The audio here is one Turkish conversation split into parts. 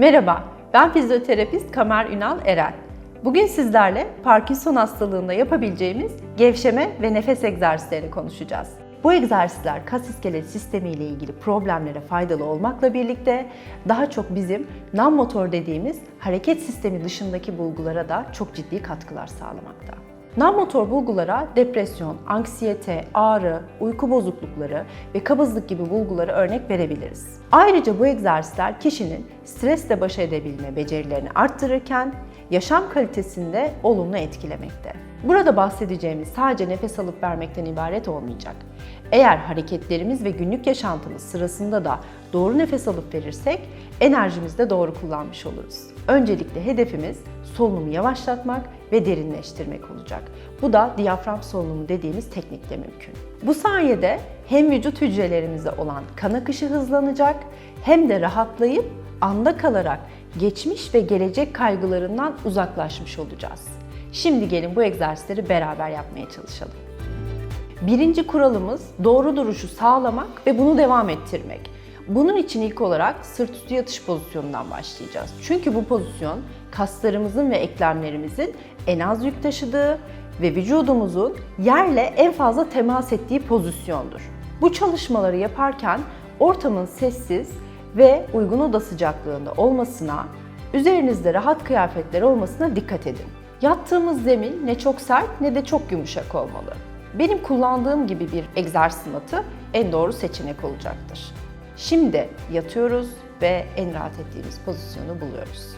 Merhaba, ben fizyoterapist Kamer Ünal Eren. Bugün sizlerle Parkinson hastalığında yapabileceğimiz gevşeme ve nefes egzersizlerini konuşacağız. Bu egzersizler kas iskelet sistemi ile ilgili problemlere faydalı olmakla birlikte daha çok bizim non-motor dediğimiz hareket sistemi dışındaki bulgulara da çok ciddi katkılar sağlamakta. Non-motor bulgulara depresyon, anksiyete, ağrı, uyku bozuklukları ve kabızlık gibi bulguları örnek verebiliriz. Ayrıca bu egzersizler kişinin stresle baş edebilme becerilerini arttırırken yaşam kalitesinde olumlu etkilemekte. Burada bahsedeceğimiz sadece nefes alıp vermekten ibaret olmayacak. Eğer hareketlerimiz ve günlük yaşantımız sırasında da doğru nefes alıp verirsek enerjimizi de doğru kullanmış oluruz. Öncelikle hedefimiz solunumu yavaşlatmak ve derinleştirmek olacak. Bu da diyafram solunumu dediğimiz teknikle mümkün. Bu sayede hem vücut hücrelerimizde olan kan akışı hızlanacak hem de rahatlayıp anda kalarak geçmiş ve gelecek kaygılarından uzaklaşmış olacağız. Şimdi gelin bu egzersizleri beraber yapmaya çalışalım. Birinci kuralımız doğru duruşu sağlamak ve bunu devam ettirmek. Bunun için ilk olarak sırt üstü yatış pozisyonundan başlayacağız. Çünkü bu pozisyon kaslarımızın ve eklemlerimizin en az yük taşıdığı ve vücudumuzun yerle en fazla temas ettiği pozisyondur. Bu çalışmaları yaparken ortamın sessiz ve uygun oda sıcaklığında olmasına, üzerinizde rahat kıyafetler olmasına dikkat edin. Yattığımız zemin ne çok sert ne de çok yumuşak olmalı. Benim kullandığım gibi bir egzersiz matı en doğru seçenek olacaktır. Şimdi yatıyoruz ve en rahat ettiğimiz pozisyonu buluyoruz.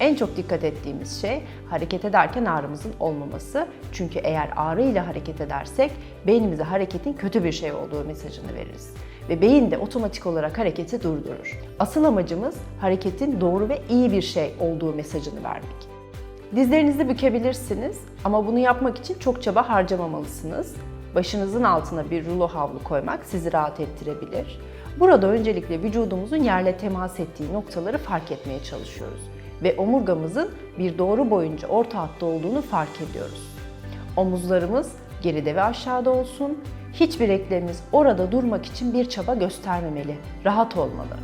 En çok dikkat ettiğimiz şey hareket ederken ağrımızın olmaması. Çünkü eğer ağrı ile hareket edersek beynimize hareketin kötü bir şey olduğu mesajını veririz. Ve beyin de otomatik olarak hareketi durdurur. Asıl amacımız hareketin doğru ve iyi bir şey olduğu mesajını vermek. Dizlerinizi bükebilirsiniz ama bunu yapmak için çok çaba harcamamalısınız. Başınızın altına bir rulo havlu koymak sizi rahat ettirebilir. Burada öncelikle vücudumuzun yerle temas ettiği noktaları fark etmeye çalışıyoruz ve omurgamızın bir doğru boyunca orta hatta olduğunu fark ediyoruz. Omuzlarımız geride ve aşağıda olsun. Hiçbir eklemimiz orada durmak için bir çaba göstermemeli, rahat olmalı.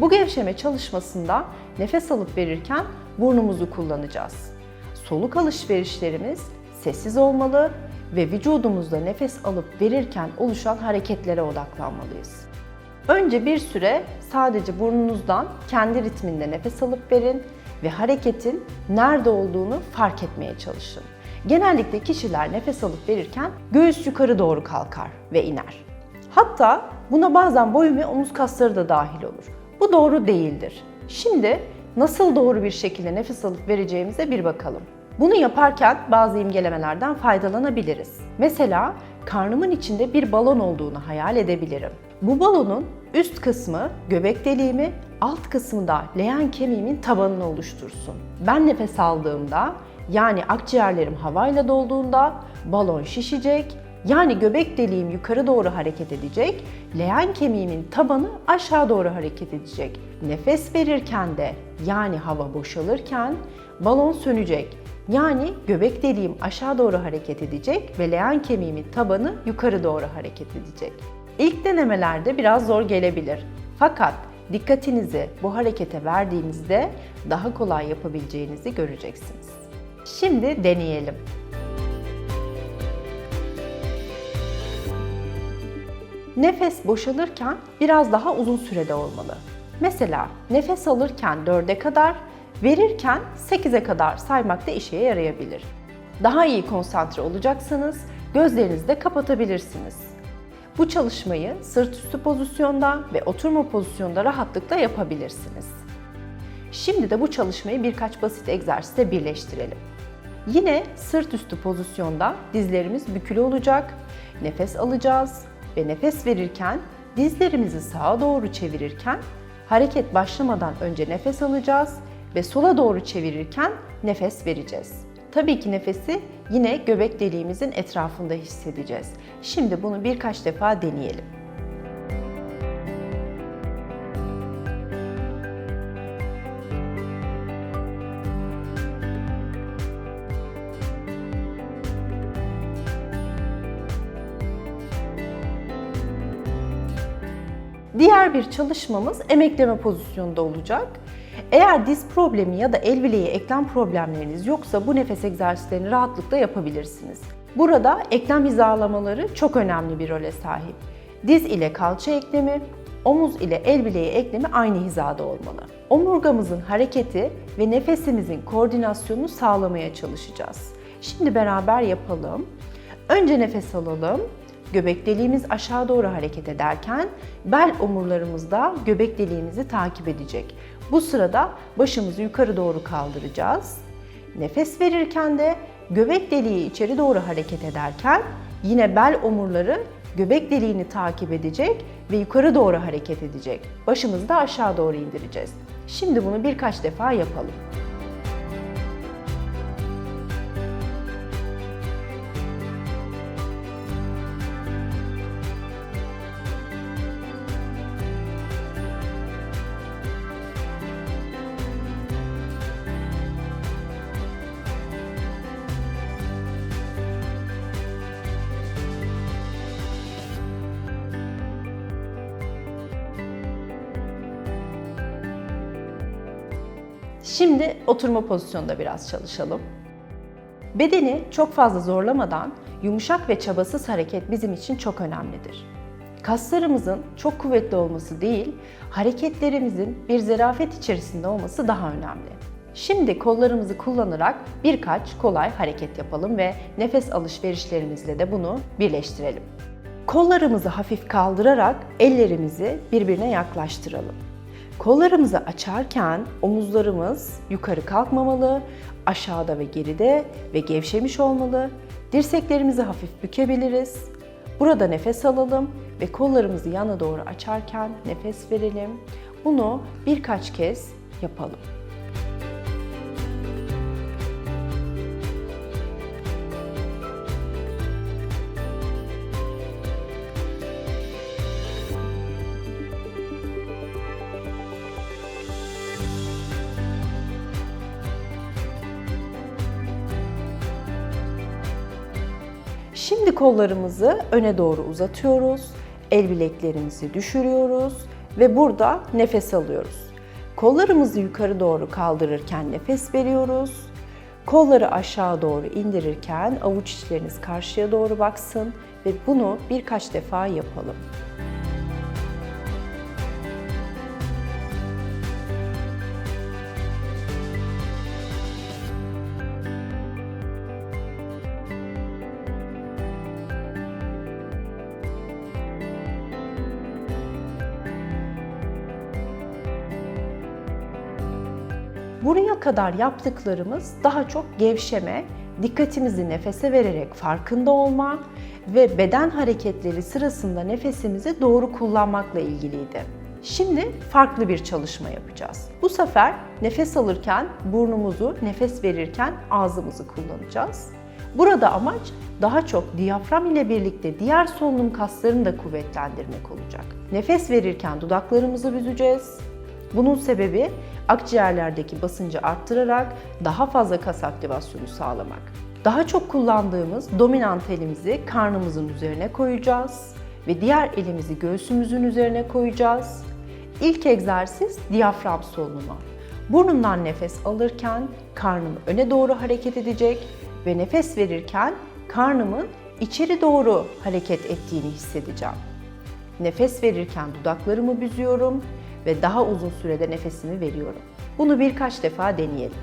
Bu gevşeme çalışmasında nefes alıp verirken burnumuzu kullanacağız. Soluk alışverişlerimiz sessiz olmalı ve vücudumuzda nefes alıp verirken oluşan hareketlere odaklanmalıyız. Önce bir süre sadece burnunuzdan kendi ritminde nefes alıp verin ve hareketin nerede olduğunu fark etmeye çalışın. Genellikle kişiler nefes alıp verirken göğüs yukarı doğru kalkar ve iner. Hatta buna bazen boyun ve omuz kasları da dahil olur. Bu doğru değildir. Şimdi nasıl doğru bir şekilde nefes alıp vereceğimize bir bakalım. Bunu yaparken bazı imgelemelerden faydalanabiliriz. Mesela karnımın içinde bir balon olduğunu hayal edebilirim. Bu balonun üst kısmı göbek deliğimi, alt kısmı da leğen kemiğimin tabanını oluştursun. Ben nefes aldığımda yani akciğerlerim havayla dolduğunda balon şişecek, yani göbek deliğim yukarı doğru hareket edecek, leğen kemiğimin tabanı aşağı doğru hareket edecek. Nefes verirken de yani hava boşalırken balon sönecek. Yani göbek deliğim aşağı doğru hareket edecek ve leğen kemiğimin tabanı yukarı doğru hareket edecek. İlk denemelerde biraz zor gelebilir. Fakat dikkatinizi bu harekete verdiğinizde daha kolay yapabileceğinizi göreceksiniz. Şimdi deneyelim. Nefes boşalırken biraz daha uzun sürede olmalı. Mesela nefes alırken 4'e kadar, verirken 8'e kadar saymak da işe yarayabilir. Daha iyi konsantre olacaksanız gözlerinizi de kapatabilirsiniz. Bu çalışmayı sırt üstü pozisyonda ve oturma pozisyonda rahatlıkla yapabilirsiniz. Şimdi de bu çalışmayı birkaç basit egzersizle birleştirelim. Yine sırt üstü pozisyonda dizlerimiz bükülü olacak, nefes alacağız ve nefes verirken dizlerimizi sağa doğru çevirirken hareket başlamadan önce nefes alacağız ve sola doğru çevirirken nefes vereceğiz. Tabii ki nefesi yine göbek deliğimizin etrafında hissedeceğiz. Şimdi bunu birkaç defa deneyelim. Diğer bir çalışmamız emekleme pozisyonunda olacak. Eğer diz problemi ya da el bileği eklem problemleriniz yoksa bu nefes egzersizlerini rahatlıkla yapabilirsiniz. Burada eklem hizalamaları çok önemli bir role sahip. Diz ile kalça eklemi, omuz ile el bileği eklemi aynı hizada olmalı. Omurgamızın hareketi ve nefesimizin koordinasyonunu sağlamaya çalışacağız. Şimdi beraber yapalım. Önce nefes alalım. Göbek deliğimiz aşağı doğru hareket ederken bel omurlarımız da göbek deliğimizi takip edecek. Bu sırada başımızı yukarı doğru kaldıracağız. Nefes verirken de göbek deliği içeri doğru hareket ederken yine bel omurları göbek deliğini takip edecek ve yukarı doğru hareket edecek. Başımızı da aşağı doğru indireceğiz. Şimdi bunu birkaç defa yapalım. Şimdi oturma pozisyonunda biraz çalışalım. Bedeni çok fazla zorlamadan yumuşak ve çabasız hareket bizim için çok önemlidir. Kaslarımızın çok kuvvetli olması değil, hareketlerimizin bir zarafet içerisinde olması daha önemli. Şimdi kollarımızı kullanarak birkaç kolay hareket yapalım ve nefes alışverişlerimizle de bunu birleştirelim. Kollarımızı hafif kaldırarak ellerimizi birbirine yaklaştıralım. Kollarımızı açarken omuzlarımız yukarı kalkmamalı, aşağıda ve geride ve gevşemiş olmalı. Dirseklerimizi hafif bükebiliriz. Burada nefes alalım ve kollarımızı yana doğru açarken nefes verelim. Bunu birkaç kez yapalım. Şimdi kollarımızı öne doğru uzatıyoruz. El bileklerimizi düşürüyoruz ve burada nefes alıyoruz. Kollarımızı yukarı doğru kaldırırken nefes veriyoruz. Kolları aşağı doğru indirirken avuç içleriniz karşıya doğru baksın ve bunu birkaç defa yapalım. Buraya kadar yaptıklarımız daha çok gevşeme, dikkatimizi nefese vererek farkında olma ve beden hareketleri sırasında nefesimizi doğru kullanmakla ilgiliydi. Şimdi farklı bir çalışma yapacağız. Bu sefer nefes alırken burnumuzu, nefes verirken ağzımızı kullanacağız. Burada amaç daha çok diyafram ile birlikte diğer solunum kaslarını da kuvvetlendirmek olacak. Nefes verirken dudaklarımızı büzeceğiz. Bunun sebebi akciğerlerdeki basıncı arttırarak daha fazla kas aktivasyonu sağlamak. Daha çok kullandığımız dominant elimizi karnımızın üzerine koyacağız ve diğer elimizi göğsümüzün üzerine koyacağız. İlk egzersiz diyafram solunumu. Burnumdan nefes alırken karnım öne doğru hareket edecek ve nefes verirken karnımın içeri doğru hareket ettiğini hissedeceğim. Nefes verirken dudaklarımı büzüyorum ve daha uzun sürede nefesimi veriyorum. Bunu birkaç defa deneyelim.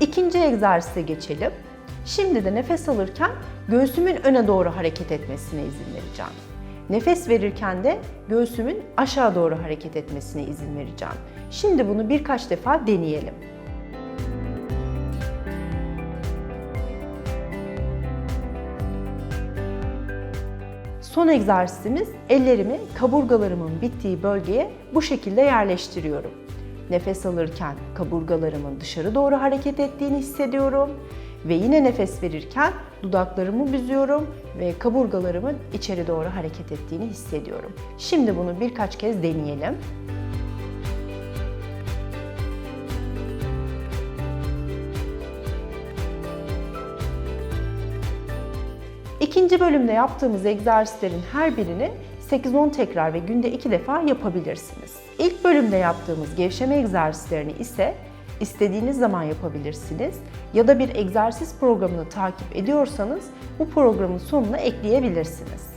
İkinci egzersize geçelim. Şimdi de nefes alırken göğsümün öne doğru hareket etmesine izin vereceğim. Nefes verirken de göğsümün aşağı doğru hareket etmesine izin vereceğim. Şimdi bunu birkaç defa deneyelim. Son egzersizimiz ellerimi kaburgalarımın bittiği bölgeye bu şekilde yerleştiriyorum. Nefes alırken kaburgalarımın dışarı doğru hareket ettiğini hissediyorum Ve yine nefes verirken dudaklarımı büzüyorum ve kaburgalarımın içeri doğru hareket ettiğini hissediyorum. Şimdi bunu birkaç kez deneyelim. İkinci bölümde yaptığımız egzersizlerin her birini 8-10 tekrar ve günde 2 defa yapabilirsiniz. İlk bölümde yaptığımız gevşeme egzersizlerini ise istediğiniz zaman yapabilirsiniz ya da bir egzersiz programını takip ediyorsanız bu programın sonuna ekleyebilirsiniz.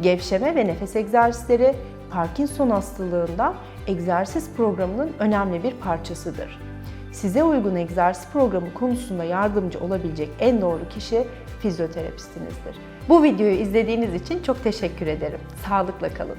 Gevşeme ve nefes egzersizleri Parkinson hastalığında egzersiz programının önemli bir parçasıdır. Size uygun egzersiz programı konusunda yardımcı olabilecek en doğru kişi fizyoterapistinizdir. Bu videoyu izlediğiniz için çok teşekkür ederim. Sağlıkla kalın.